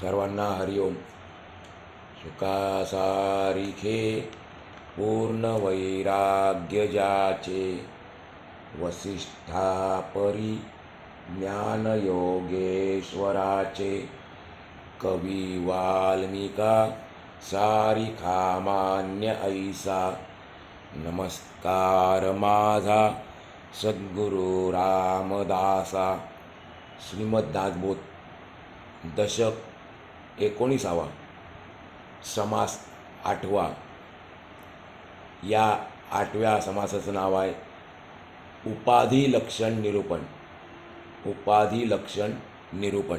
सर्वांना हरिओम सुखासारिखे पूर्ण वैराग्यजाचे वसिष्ठापरी ज्ञानयोगेश्वराचे कवी वाल्मिका सारिखा मान्य ऐसा. नमस्कार माझा सद्गुरू रामदासा. श्रीमद्दासबोध दशक एकोणीसावा समास आठवा. या आठव्या समासाचं नाव आहे उपाधी लक्षण निरूपण. उपाधी लक्षण निरूपण.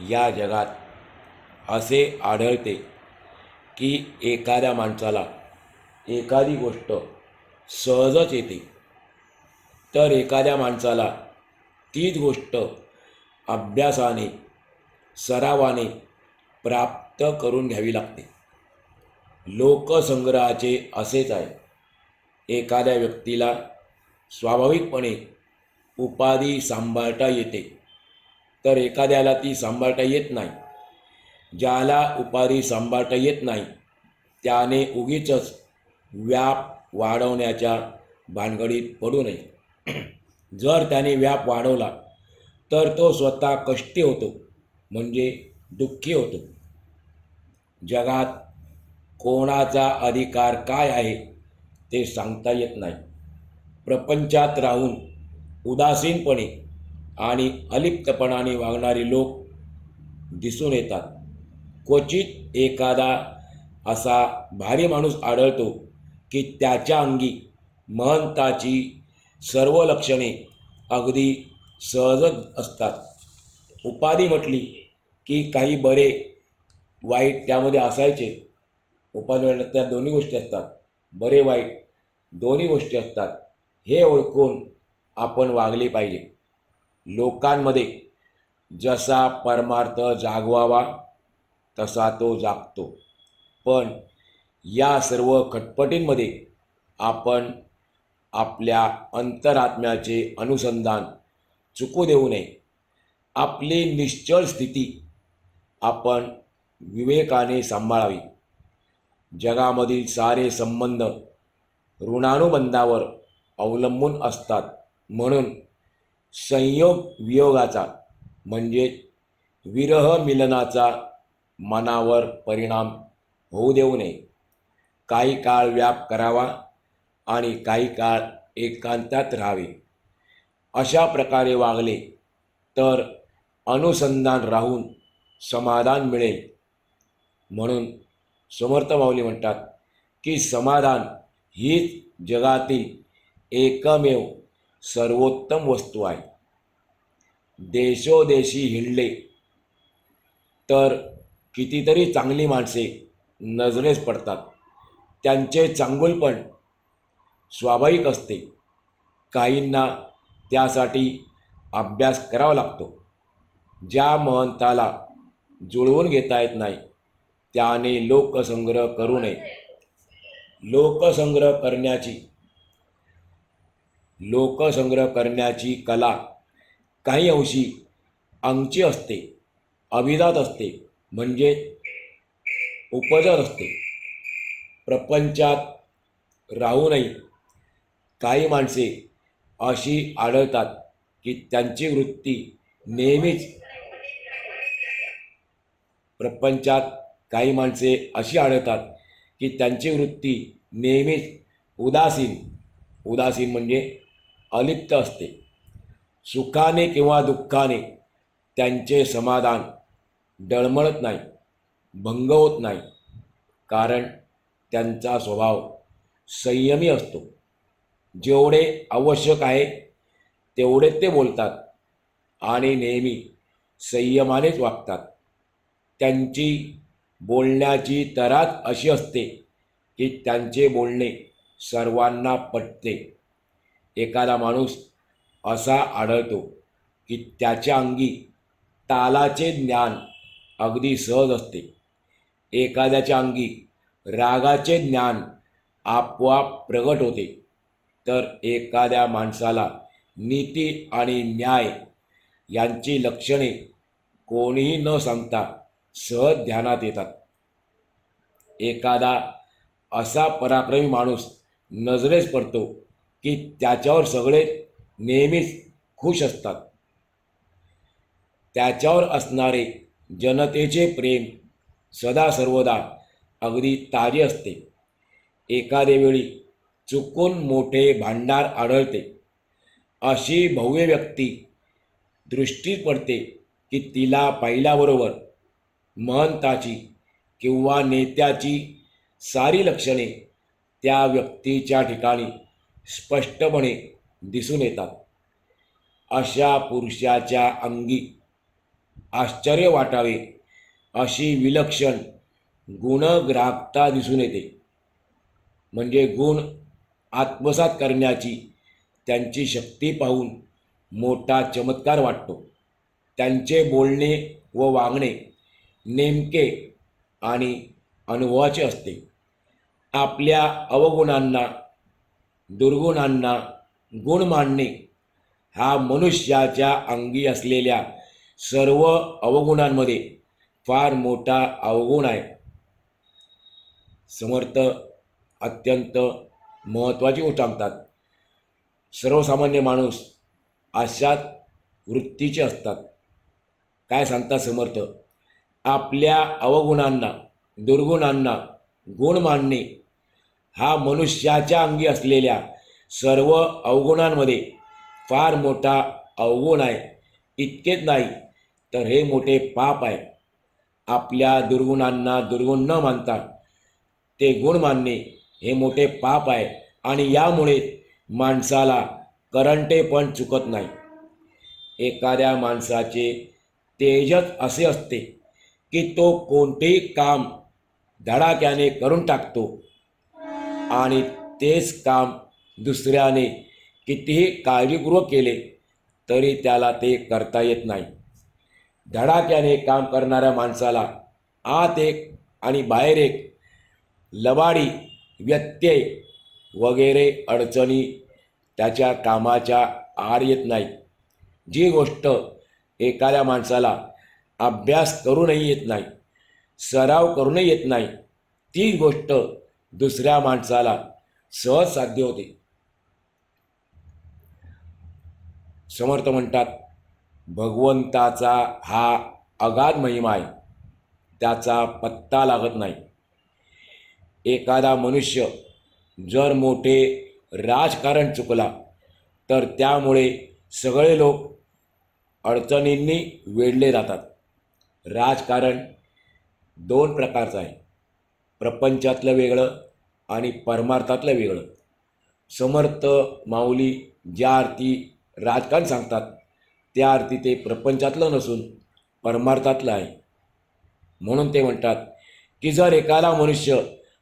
या जगात असे आढळते की एखाद्या माणसाला एखादी गोष्ट सहजच येते. तर एखाद्या माणसाला तीच गोष्ट अभ्यासाने सरावाने प्राप्त करून घ्यावी लागते. लोकसंग्रहाचे असेच आहे. एखाद्या व्यक्तीला स्वाभाविकपणे उपाधी सांभाळता येते. तर एखाद्याला ती सांभाळता येत नाही. ज्याला उपाधी सांभाळता येत नाही त्याने उगीच व्याप वाढवण्याच्या भानगडीत पडू नये. जर त्याने व्याप वाढवला तर तो स्वतः कष्टी होतो. म्हणजे दुःखी होतो. जगात कोणाचा अधिकार काय आहे ते सांगता येत नाही. प्रपंचात राहून उदासीनपणे आणि अलिप्तपणाने वागणारे लोक दिसून येतात. क्वचित एखादा असा भारी माणूस आढळतो की त्याच्या अंगी महंताची सर्व लक्षणे अगदी सहजच असतात. उपाधी म्हटली की काही बरे वाईट त्यामध्ये असायचे. उपाधी म्हटलं त्या दोन्ही गोष्टी असतात. बरे वाईट दोन्ही गोष्टी असतात. हे ओळखून आपण वागले पाहिजे. लोकांमध्ये जसा परमार्थ जागवावा तसा तो जागतो. पण या सर्व खटपटींमध्ये आपण आपल्या अंतरात्म्याचे अनुसंधान चुकू देऊ नये. आपली निश्चळ स्थिती आपण विवेकाने सांभाळावी. जगामधील सारे संबंध ऋणानुबंधावर अवलंबून असतात. म्हणून संयोग वियोगाचा म्हणजे विरह मिलनाचा मनावर परिणाम होऊ देऊ नये. काही काळ व्याप करावा आणि काही काळ एकांतात राहावे. अशा प्रकारे वागले तर अनुसंधान राहून समाधान मिळेल. म्हणून समर्थ माऊली म्हणतात की समाधान हीच जगातील एकमेव सर्वोत्तम वस्तू आहे. देशोदेशी हिंडले तर कितीतरी चांगली माणसे नजरेस पडतात. त्यांचे चांगुलपण स्वाभाविक असते. काहींना त्यासाठी अभ्यास करावा लागतो. ज्या महंताला जुळवून घेता येत नाही त्याने लोकसंग्रह करू नये. लोकसंग्रह करण्याची लोकसंग्रह करण्याची कला काही अंशी अंगची असते अभिजात असते म्हणजे उपजत असते. प्रपंचात राहूनही काही माणसे अशी आढळतात की त्यांची वृत्ती नेहमीच प्रपंचात काही माणसे अशी आढळतात की त्यांची वृत्ती नेहमीच उदासीन. उदासीन म्हणजे अलिप्त असते. सुखाने किंवा दुःखाने त्यांचे समाधान डळमळत नाही भंग होत नाही. कारण त्यांचा स्वभाव संयमी असतो. जेवढे आवश्यक आहे तेवढे ते बोलतात आणि नेहमी संयमानेच वागतात. त्यांची बोलण्याची तरात अशी असते की त्यांचे बोलणे सर्वांना पटते. एखादा माणूस असा आढळतो की त्याच्या अंगी तालाचे ज्ञान अगदी सहज असते. एखाद्याच्या अंगी रागाचे ज्ञान आपोआप प्रगट होते. तर एखाद्या माणसाला नीती आणि न्याय यांची लक्षणे कोणीही न सांगता सहज ध्यानात येतात. एखादा असा पराक्रमी माणूस नजरेस पडतो की त्याच्यावर सगळे नेहमीच खुश असतात. त्याच्यावर असणारे जनतेचे प्रेम सदा सर्वदा अगदी ताजे असते. एखादे वेळी चुकून मोठे भांडार आढळते. अशी भव्य व्यक्ती दृष्टी पडते की तिला पाहिल्याबरोबर महंताची किंवा नेत्याची सारी लक्षणे त्या व्यक्तीच्या ठिकाणी स्पष्टपणे दिसून येतात. अशा पुरुषाच्या अंगी आश्चर्य वाटावे अशी विलक्षण गुणग्राहकता दिसून येते. म्हणजे गुण आत्मसात करण्याची त्यांची शक्ती पाहून मोठा चमत्कार वाटतो. त्यांचे बोलणे व वागणे नेमके आणि अनुभवाचे असते. आपल्या अवगुणांना दुर्गुणांना गुण मानणे हा मनुष्याच्या अंगी असलेल्या सर्व अवगुणांमध्ये फार मोठा अवगुण आहे. समर्थ अत्यंत महत्त्वाची गोष्ट सांगतात सर्वसामान्य माणूस अशाच वृत्तीचे असतात. काय सांगतात समर्थ? आपल्या अवगुणांना दुर्गुणांना गुण मानणे हा मनुष्याच्या अंगी असलेल्या सर्व अवगुणांमध्ये फार मोठा अवगुण आहे. इतकेच नाही तर हे मोठे पाप आहे. आपल्या दुर्गुणांना दुर्गुण न मानता ते गुण मानणे हे मोठे पाप आहे आणि यामुळे माणसाला करंटे पण चुकत नाही. एखाद्या माणसाचे तेजच असे असते. की तो कोणतेही काम धडाक्याने करून टाकतो. आणि तेच काम दुसऱ्याने कितीही काळजीपूर्वक केले तरी त्याला ते करता येत नाही. धडाक्याने काम करणाऱ्या माणसाला आत एक आणि बाहेर एक लबाडी व्यत्यय वगैरे अडचणी त्याच्या कामाच्या आड येत नाही. जी गोष्ट एखाद्या माणसाला अभ्यास करूनही येत नाही सराव करूनही येत नाही. ती गोष्ट दुसऱ्या माणसाला सहज साध्य होते. समर्थ म्हणतात भगवंताचा हा अगाध महिमा आहे. त्याचा पत्ता लागत नाही. एखादा मनुष्य जर मोठे राजकारण चुकला तर त्यामुळे सगळे लोक अडचणींनी वेढले जातात. राजकारण दोन प्रकारचं आहे. प्रपंचातलं वेगळं आणि परमार्थातलं वेगळं. समर्थ माऊली ज्या अर्थी राजकारण सांगतात त्या अर्थी ते प्रपंचातलं नसून परमार्थातलं आहे. म्हणून ते म्हणतात की जर एखादा मनुष्य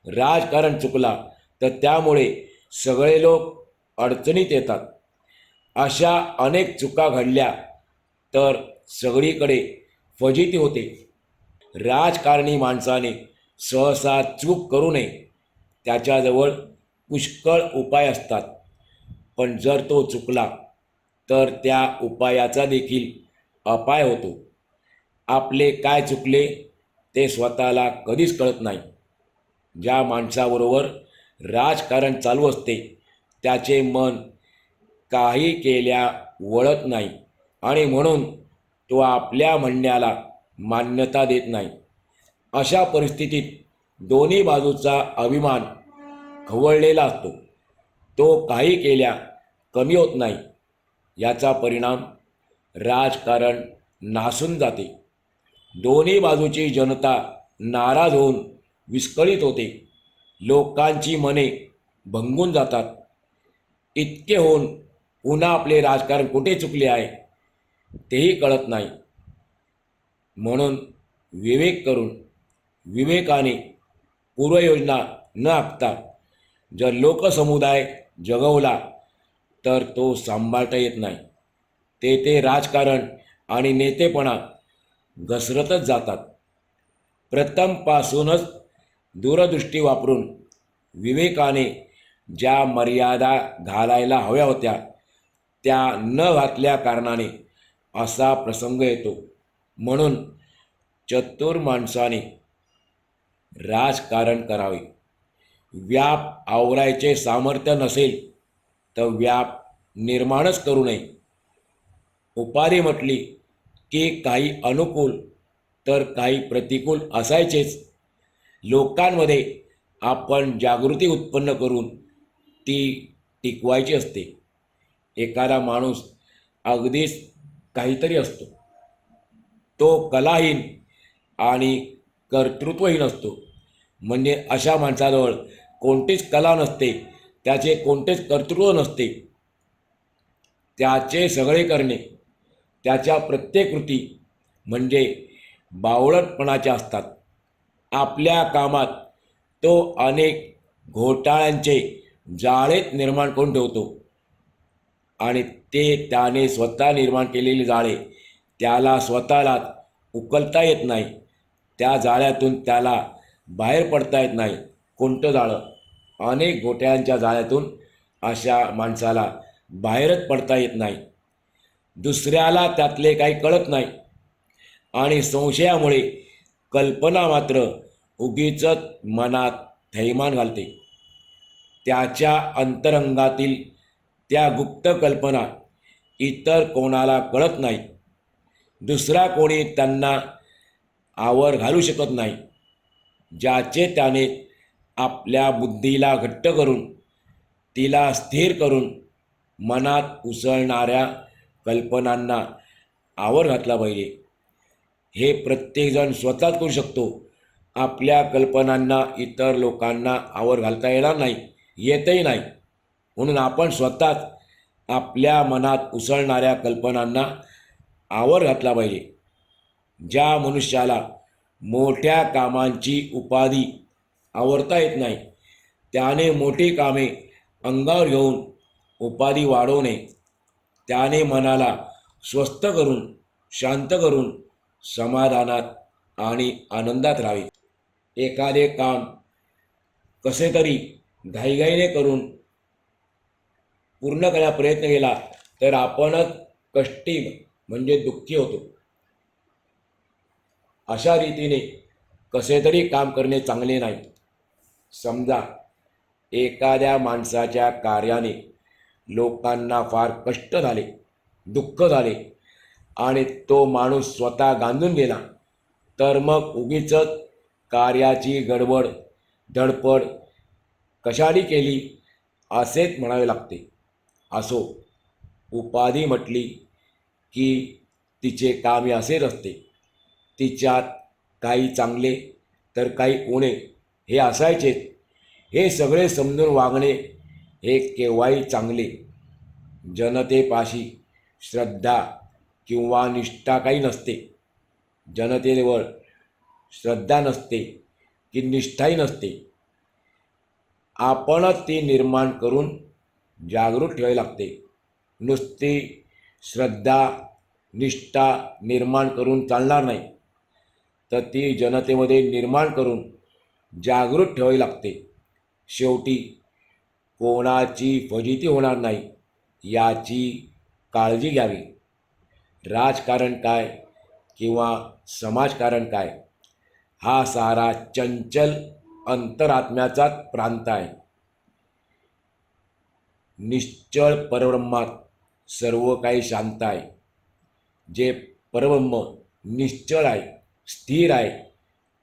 राजकारण चुकला तर त्यामुळे सगळे लोक अडचणीत येतात. अशा अनेक चुका घडल्या तर सगळीकडे फजिती होते. राजकारणी माणसाने सहसा चूक करू नये. त्याच्याजवळ पुष्कळ उपाय असतात. पण जर तो चुकला तर त्या उपायाचा देखील अपाय होतो. आपले काय चुकले ते स्वतःला कधीच कळत नाही. ज्या माणसाबरोबर राजकारण चालू असते त्याचे मन काही केल्या वळत नाही. आणि म्हणून तो आपल्या म्हणण्याला मान्यता देत नाही. अशा परिस्थितीत दोन्ही बाजूचा अभिमान खवळलेला असतो. तो काही केल्या कमी होत नाही. याचा परिणाम राजकारण नासून जाते. दोन्ही बाजूची जनता नाराज होऊन विस्कळीत होते. लोकांची मने भंगून जातात. इतके होऊन पुन्हा आपले राजकारण कुठे चुकले आहे? तेही कळत नाही. म्हणून विवेक करून विवेकाने पूर्वयोजना न आखता जर लोकसमुदाय जगवला तर तो सांभाळता येत नाही. ते ते राजकारण आणि नेतेपणा घसरतच जातात. प्रथमपासूनच दूरदृष्टी वापरून विवेकाने ज्या मर्यादा घालायला हव्या होत्या त्या न घातल्या कारणाने असा प्रसंग येतो. म्हणून चतुर माणसाने राजकारण करावे. व्याप आवरायचे सामर्थ्य नसेल तर व्याप निर्माणच करू नये. उपाधी म्हटली की काही अनुकूल तर काही प्रतिकूल असायचेच. लोकांमध्ये आपण जागृती उत्पन्न करून ती टिकवायची असते. एखादा माणूस अगदीच काहीतरी असतो. तो कलाहीन आणि कर्तृत्वहीन असतो. म्हणजे अशा माणसाजवळ कोणतीच कला नसते त्याचे कोणतेच कर्तृत्व नसते. त्याचे सगळे करणे त्याच्या प्रत्येक कृती म्हणजे बावळटपणाच्या असतात. आपल्या कामात तो अनेक घोटाळ्यांचे जाळेत निर्माण करून ठेवतो. आणि ते त्याने स्वतः निर्माण केलेले जाळे त्याला स्वतःला उकलता येत नाही. त्या जाळ्यातून त्याला बाहेर पडता येत नाही. कोणतं जाळं? अनेक गोट्यांच्या जाळ्यातून अशा माणसाला बाहेरच पडता येत नाही. दुसऱ्याला त्यातले काही कळत नाही. आणि संशयामुळे कल्पना मात्र उगीच मनात थैमान घालते. त्याच्या अंतरंगातील त्या गुप्त कल्पना इतर कोणाला कळत नाही. दुसरा कोणी त्यांना आवर घालू शकत नाही ज्याचे त्याने आपल्या बुद्धीला घट्ट करून तिला स्थिर करून मनात उसळणाऱ्या कल्पनांना आवर घातला पाहिजे. हे प्रत्येकजण स्वतःच करू शकतो. आपल्या कल्पनांना इतर लोकांना आवर घालता येणार नाही येतही नाही. म्हणून आपण स्वतःच आपल्या मनात उसळणाऱ्या कल्पनांना आवर घातला पाहिजे. ज्या मनुष्याला मोठ्या कामांची उपाधी आवरता येत नाही त्याने मोठी कामे अंगावर घेऊन उपाधी वाढवणे त्याने मनाला स्वस्थ करून शांत करून समाधानात आणि आनंदात राहावे. एखादे काम कसे तरी घाईघाईने करून पूर्ण करायला प्रयत्न केला तर आपणच कष्टी म्हणजे दुःखी होतो. अशा रीतीने कसे तरी काम करणे चांगले नाही. समजा एखाद्या माणसाच्या कार्याने लोकांना फार कष्ट झाले दुःख झाले आणि तो माणूस स्वतः गांधून गेला तर मग उगीच कार्याची गडबड धडपड कशाने केली असेच म्हणावे लागते. असो. उपाधी म्हटली की तिचे काम हे असेच असते तिच्यात काही चांगले तर काही उणे. हे असायचेच. हे सगळे समजून वागणे हे केव्हाही चांगले. जनतेपाशी श्रद्धा किंवा निष्ठा काही नसते. जनतेवर श्रद्धा नसते की निष्ठाही नसते. आपणच ती निर्माण करून जागृत ठेवावी लागते. नुसती श्रद्धा निष्ठा निर्माण करून चालणार नाही. तर ती जनतेमध्ये निर्माण करून जागृत ठेवावी लागते. शेवटी कोणाची फजिती होणार नाही याची काळजी घ्यावी. राजकारण काय किंवा समाजकारण काय हा सारा चंचल अंतरात्म्याचाच प्रांत आहे. निश्चळ परब्रह्मात सर्व काही शांत आहे. जे परब्रह्म निश्चळ आहे स्थिर आहे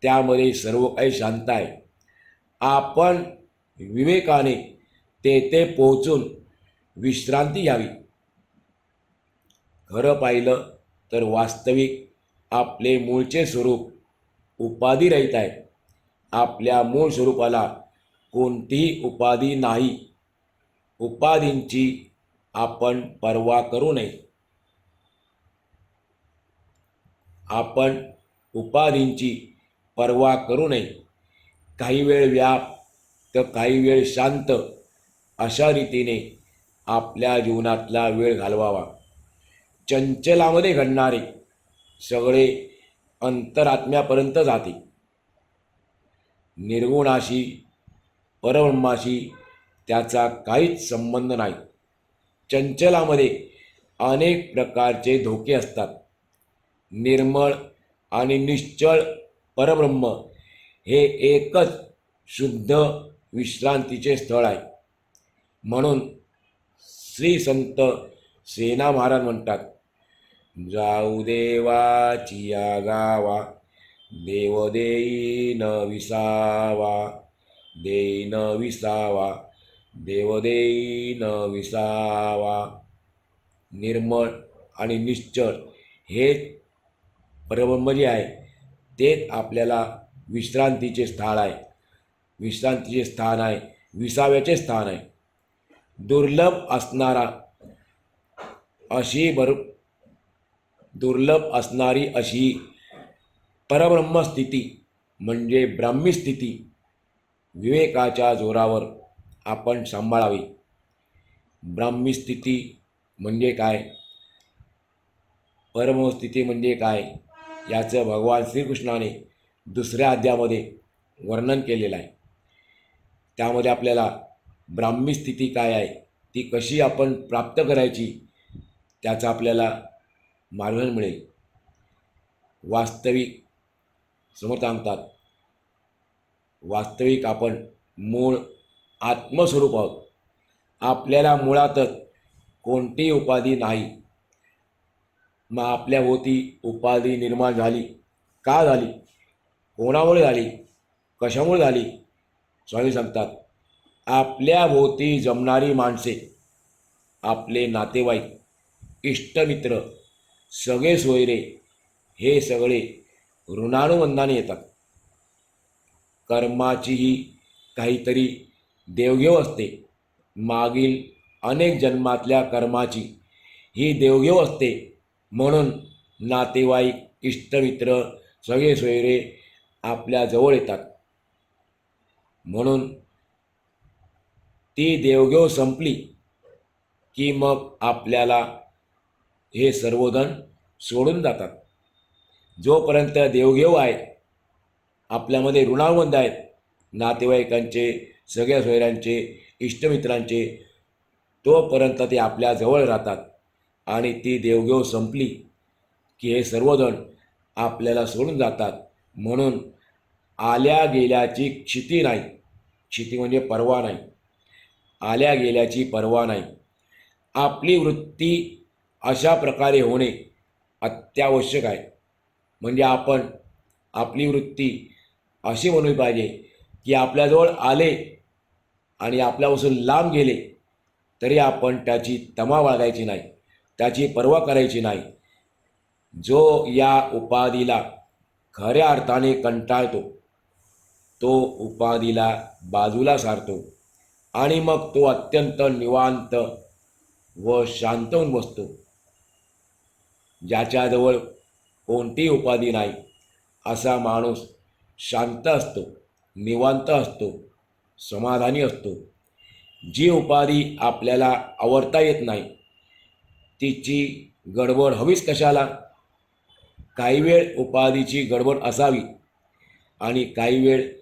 त्यामध्ये सर्व काही शांत आहे. आपण विवेकाने तेथे पोहोचून विश्रांती घ्यावी. खरं पाहिलं तर वास्तविक आपले मूळचे स्वरूप उपाधी रहित आहे. आपल्या मूळ स्वरूपाला कोणतीही उपाधी नाही. उपाधींची आपण पर्वा करू नये. आपण उपाधींची पर्वा करू नये. काही वेळ व्याप तर काही वेळ शांत अशा रीतीने आपल्या जीवनातला वेळ घालवावा. चंचलामध्ये घडणारे सगळे अंतरात्म्यापर्यंत जाते. निर्गुणाशी परब्रह्माशी त्याचा काहीच संबंध नाही. चंचलामध्ये अनेक प्रकारचे धोके असतात. निर्मळ आणि निश्चळ परब्रह्म हे एकच शुद्ध विश्रांतीचे स्थळ आहे. म्हणून श्री संत सेना महाराज म्हणतात जाऊ देवाची या गावा देव देई न विसावा देई न विसावा देवदेई न विसावा. निर्मळ आणि निश्चळ हे परब्रह्म जे आहे तेच आपल्याला विश्रांतीचे स्थान आहे. विश्रांतीचे स्थान आहे विसाव्याचे स्थान आहे. दुर्लभ असणारा अशी भर दुर्लभ असणारी अशी परब्रह्म स्थिती म्हणजे ब्राह्मी स्थिती विवेकाच्या जोरावर आपण सांभाळावी. ब्राह्मी स्थिती म्हणजे काय? परमस्थिती म्हणजे काय? याचं भगवान श्रीकृष्णाने दुसऱ्या अध्यामध्ये वर्णन केलेलं आहे. त्यामध्ये आपल्याला ब्राह्मी स्थिती काय आहे ती कशी आपण प्राप्त करायची त्याचं आपल्याला मार्गदर्शन मिळेल. वास्तविक समोर सांगतात वास्तविक आपण मूळ आत्मस्वरूप आहोत. आपल्याला मुळातच कोणतीही उपाधी नाही. मग आपल्या होती उपाधी निर्माण झाली. का झाली? कोणामुळे झाली? कशामुळे झाली? स्वामी सांगतात आपल्या भोवती जमणारी माणसे आपले नातेवाईक इष्टमित्र सगळे सोयरे हे सगळे ऋणानुबंधाने येतात. कर्माचीही काहीतरी देवघेव असते. मागील अनेक जन्मातल्या कर्माची ही देवघेव असते. म्हणून नातेवाईक इष्टमित्र सगळे सोयरे आपल्या जवळ येतात. म्हणून ती देवघेव संपली की मग आपल्याला हे सर्वजण सोडून जातात. जोपर्यंत देवघेव आहे आपल्यामध्ये ऋणावंद आहेत नातेवाईकांचे सगळ्या सोयऱ्यांचे इष्टमित्रांचे तोपर्यंत ते आपल्या जवळ राहतात. आणि ती देवघेव संपली की हे सर्वजण आपल्याला सोडून जातात. म्हणून आल्या गेल्याची क्षिती नाही. क्षिती म्हणजे परवा नाही. आल्या गेल्याची पर्वा नाही. आपली वृत्ती अशा प्रकारे होणे अत्यावश्यक आहे. म्हणजे आपण आपली वृत्ती अशी म्हणली पाहिजे की आपल्याजवळ आले आणि आपल्यापासून लांब गेले तरी आपण त्याची तमा बाळगायची नाही त्याची पर्वा करायची नाही. जो या उपाधीला खऱ्या अर्थाने कंटाळतो तो उपाधीला बाजूला सारतो आणि मग तो अत्यंत निवांत व शांत होऊन बसतो. ज्याच्याजवळ कोणतीही उपाधी नाही असा माणूस शांत असतो निवांत असतो. समाधानी असतो. जी उपाधी आपल्याला आवडता येत नाही तिची गडबड हवीच कशाला? काही वेळ उपाधीची गडबड असावी आणि काही वेळ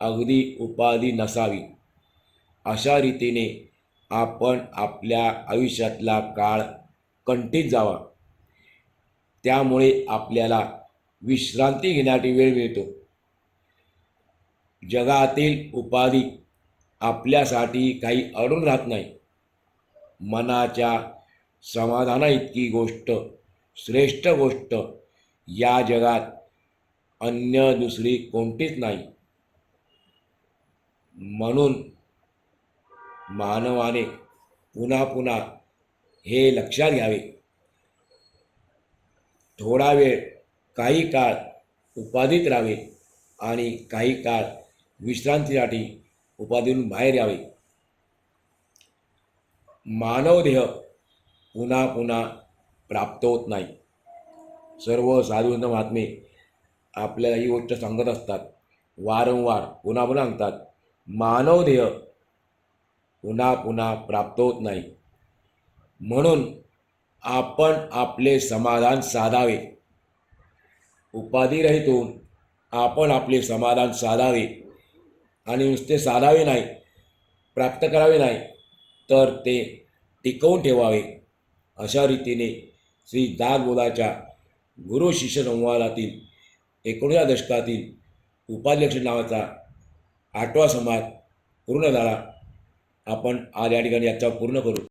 अगदी उपाधी नसावी. अशा रीतीने आपण आपल्या आयुष्यातला काळ कंठीत जावा. त्यामुळे आपल्याला विश्रांती घेण्यासाठी वेळ मिळतो. जगातील उपाधी आपल्यासाठी काही अडून राहत नाही. मनाच्या समाधाना इतकी गोष्ट श्रेष्ठ गोष्ट या जगात अन्य दुसरी कोणतीच नाही. म्हणून मानवाने पुन्हा पुन्हा हे लक्षात घ्यावे. थोडा वेळ काही काळ उपाधीत राहावे आणि काही काळ विश्रांतीसाठी उपाधीहून बाहेर यावे. मानवदेह पुन्हा पुन्हा प्राप्त होत नाही. सर्व साधूंत महात्मे आपल्याला ही गोष्ट सांगत असतात. वारंवार पुन्हा पुन्हा सांगतात मानवदेह पुन्हा पुन्हा प्राप्त होत नाही. म्हणून आपण आपले समाधान साधावे. उपाधीरहितून आपण आपले समाधान साधावे. आणि नुसते साधावे नाही प्राप्त करावे नाही तर ते टिकवून ठेवावे. अशा रीतीने श्री दासबोधाच्या गुरु शिष्य संवादातील एकोणीव्या दशकातील उपाध्यक्ष नावाचा आठवा समाज पूर्ण झाला. आपण आज या ठिकाणी याचा पूर्ण करू.